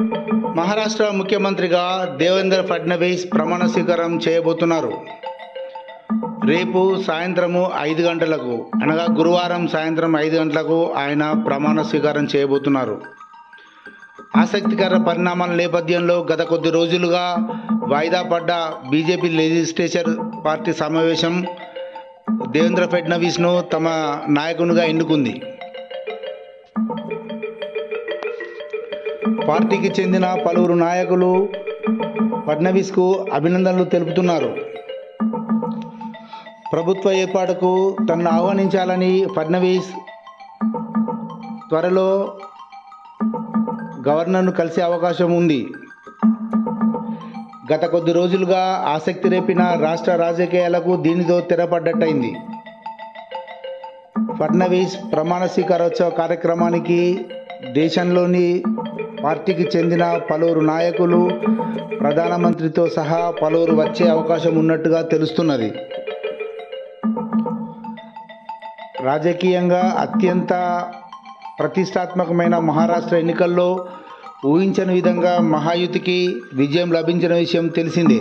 మహారాష్ట్ర ముఖ్యమంత్రిగా దేవేంద్ర ఫడ్నవీస్ ప్రమాణ స్వీకారం చేయబోతున్నారు. రేపు సాయంత్రము ఐదు గంటలకు అనగా గురువారం సాయంత్రం ఐదు గంటలకు ఆయన ప్రమాణ స్వీకారం చేయబోతున్నారు. ఆసక్తికర పరిణామాల నేపథ్యంలో గత కొద్ది రోజులుగా వాయిదా పడ్డ బీజేపీ లెజిస్లేచర్ పార్టీ సమావేశం దేవేంద్ర ఫడ్నవీస్ను తమ నాయకునిగా ఎన్నుకుంది. పార్టీకి చెందిన పలువురు నాయకులు ఫడ్నవీస్కు అభినందనలు తెలుపుతున్నారు. ప్రభుత్వ ఏర్పాటుకు తనను ఆహ్వానించాలని ఫడ్నవీస్ త్వరలో గవర్నర్ను కలిసే అవకాశం ఉంది. గత కొద్ది రోజులుగా ఆసక్తి రేపిన రాష్ట్ర రాజకీయాలకు దీనితో తెరపడ్డట్టయింది. ఫడ్నవీస్ ప్రమాణ స్వీకారోత్సవ కార్యక్రమానికి దేశంలోని పార్టీకి చెందిన పలువురు నాయకులు ప్రధానమంత్రితో సహా పలువురు వచ్చే అవకాశం ఉన్నట్టుగా తెలుస్తున్నది. రాజకీయంగా అత్యంత ప్రతిష్టాత్మకమైన మహారాష్ట్ర ఎన్నికల్లో ఊహించని విధంగా మహాయుతికి విజయం లభించిన విషయం తెలిసిందే.